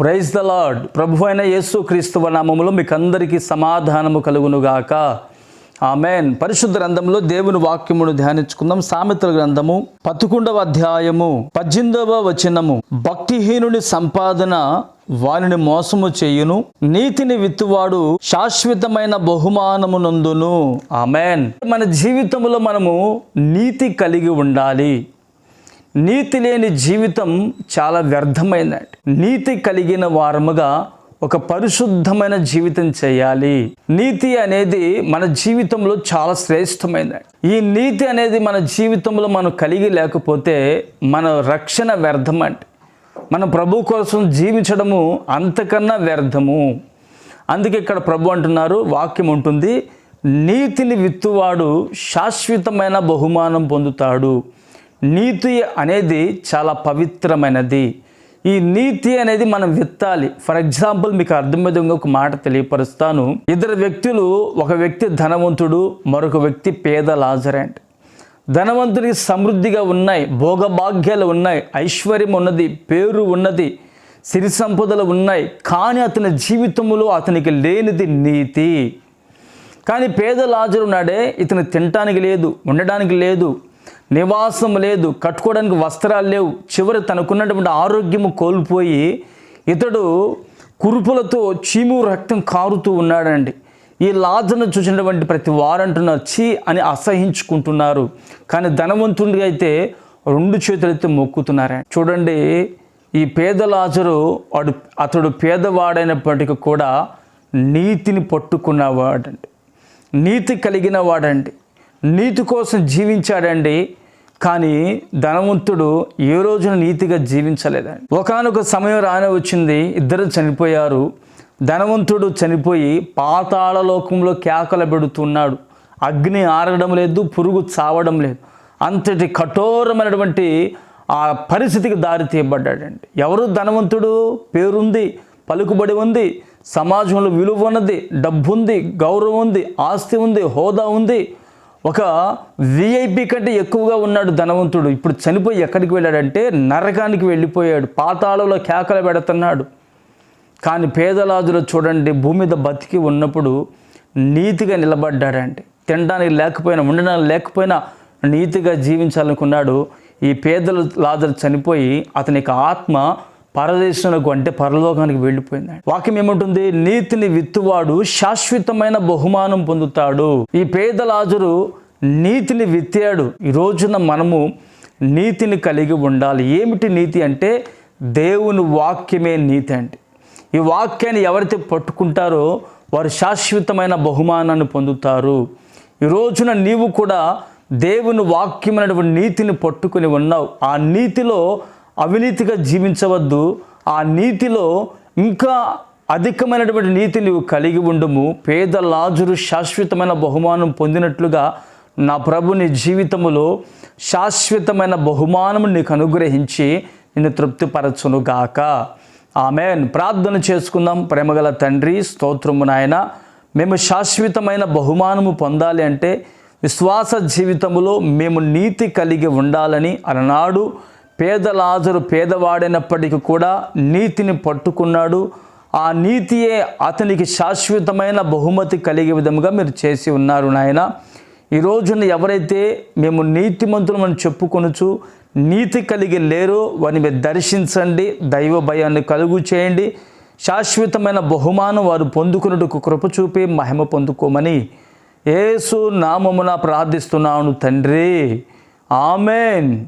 Praise the lord ప్రభు అయిన యేసు క్రీస్తువ నామములో మీకు అందరికీ సమాధానము కలుగునుగాక. ఆమెన్ పరిశుద్ధ గ్రంథంలో దేవుని వాక్యమును ధ్యానించుకుందాం. సామెతల గ్రంథము పదకొండవ అధ్యాయము పద్దెనిమిదవ వచనము. భక్తిహీనుని సంపాదన వారిని మోసము చేయును. నీతిని విత్తువాడు శాశ్వతమైన బహుమానము నందును. ఆమెన్ మన జీవితంలో మనము నీతి కలిగి ఉండాలి. నీతి లేని జీవితం చాలా వ్యర్థమైందండి. నీతి కలిగిన వారముగా ఒక పరిశుద్ధమైన జీవితం చేయాలి. నీతి అనేది మన జీవితంలో చాలా శ్రేష్టమైనది ఈ నీతి అనేది మన జీవితంలో మనం కలిగి లేకపోతే మన రక్షణ వ్యర్థం అంటే మన ప్రభు కోసం జీవించడము అంతకన్నా వ్యర్థము. అందుకే ఇక్కడ ప్రభు అంటున్నారు వాక్యం ఉంటుంది నీతిని విత్తువాడు శాశ్వతమైన బహుమానం పొందుతాడు. నీతి అనేది చాలా పవిత్రమైనది. ఈ నీతి అనేది మనం విత్తాలి. ఫర్ ఎగ్జాంపుల్ మీకు అర్థమయ్యే ఒక మాట తెలియపరుస్తాను. ఇద్దరు వ్యక్తులు ఒక వ్యక్తి ధనవంతుడు మరొక వ్యక్తి పేద లాజరెంట్. ధనవంతుడికి సమృద్ధిగా ఉన్నాయి భోగభాగ్యాలు ఉన్నాయి ఐశ్వర్యం ఉన్నది పేరు ఉన్నది సిరి సంపదలు ఉన్నాయి కానీ అతని జీవితంలో అతనికి లేనిది నీతి. కానీ పేద లాజరు నాడే ఇతను తినటానికి లేదు ఉండడానికి లేదు నివాసం లేదు కట్టుకోవడానికి వస్త్రాలు లేవు. చివరి తనకున్నటువంటి ఆరోగ్యము కోల్పోయి ఇతడు కురుపులతో చీము రక్తం కారుతూ ఉన్నాడండి. ఈ లాజను చూసినటువంటి ప్రతి వారంటున్నారు చీ అని అసహించుకుంటున్నారు. కానీ ధనవంతుడిగా అయితే రెండు చేతులైతే మొక్కుతున్నారండి. చూడండి ఈ పేద లాజరు వాడు అతడు పేదవాడైనప్పటికీ కూడా నీతిని పట్టుకున్నవాడండి. నీతి కలిగిన వాడండి. నీతి కోసం జీవించాడండి కానీ ధనవంతుడు ఏ రోజున నీతిగా జీవించలేదండి. ఒకనొక సమయం రానే వచ్చింది ఇద్దరు చనిపోయారు. ధనవంతుడు చనిపోయి పాతాళ లోకంలో కేకల పెడుతున్నాడు. అగ్ని ఆరడం లేదు పురుగు చావడం లేదు. అంతటి కఠోరమైనటువంటి ఆ పరిస్థితికి దారి తీయబడ్డాడండి. ఎవరు ధనవంతుడు? పేరుంది పలుకుబడి ఉంది సమాజంలో విలువ ఉన్నది డబ్బు ఉంది గౌరవం ఉంది ఆస్తి ఉంది హోదా ఉంది. ఒక విఐపి కంటే ఎక్కువగా ఉన్నాడు ధనవంతుడు. ఇప్పుడు చనిపోయి ఎక్కడికి వెళ్ళాడంటే నరకానికి వెళ్ళిపోయాడు. పాతాళంలో కేకలు పెడుతున్నాడు. కానీ పేదలాజులు చూడండి భూమి మీద బతికి ఉన్నప్పుడు నీతిగా నిలబడ్డాడండి తినడానికి లేకపోయినా ఉండడానికి లేకపోయినా నీతిగా జీవించాలనుకున్నాడు. ఈ పేదల లాజరు చనిపోయి అతనికి ఆత్మ పరదేశంలోకి అంటే పరలోకానికి వెళ్ళిపోయింది వాక్యం ఏముంటుంది? నీతిని విత్తువాడు శాశ్వతమైన బహుమానం పొందుతాడు. ఈ పేద లాజరు నీతిని విత్తాడు. ఈ రోజున మనము నీతిని కలిగి ఉండాలి. ఏమిటి నీతి అంటే దేవుని వాక్యమే నీతి అంటే ఈ వాక్యాన్ని ఎవరైతే పట్టుకుంటారో వారు శాశ్వతమైన బహుమానాన్ని పొందుతారు. ఈ రోజున నీవు కూడా దేవుని వాక్యమైనటువంటి నీతిని పట్టుకుని ఉన్నావు. ఆ నీతిలో అవినీతిగా జీవించవద్దు. ఆ నీతిలో ఇంకా అధికమైనటువంటి నీతి నీవు కలిగి ఉండము. పేద లాజురు శాశ్వతమైన బహుమానం పొందినట్లుగా నా ప్రభు నీ జీవితములో శాశ్వతమైన బహుమానం నీకు అనుగ్రహించి నిన్ను తృప్తిపరచును గాక. ఆమెన్. ప్రార్థన చేసుకుందాం. ప్రేమగల తండ్రి స్తోత్రము నాయన. మేము శాశ్వతమైన బహుమానము పొందాలి అంటే విశ్వాస జీవితములో మేము నీతి కలిగి ఉండాలని అలనాడు పేదలాజరు పేదవాడైనప్పటికీ కూడా నీతిని పట్టుకున్నాడు. ఆ నీతియే అతనికి శాశ్వతమైన బహుమతి కలిగే విధముగా మీరు చేసి ఉన్నారు నాయన. ఈ రోజున ఎవరైతే మేము నీతిమంతులమని చెప్పుకొనుచు నీతి కలిగి లేరో వారిని మీరు దర్శించండి దైవ భయాన్ని కలుగు చేయండి. శాశ్వతమైన బహుమానం వారు పొందుకున్నట్టుకు కృప చూపి మహిమ పొందుకోమని ఏసు నామమున ప్రార్థిస్తున్నాను తండ్రి. ఆమెన్.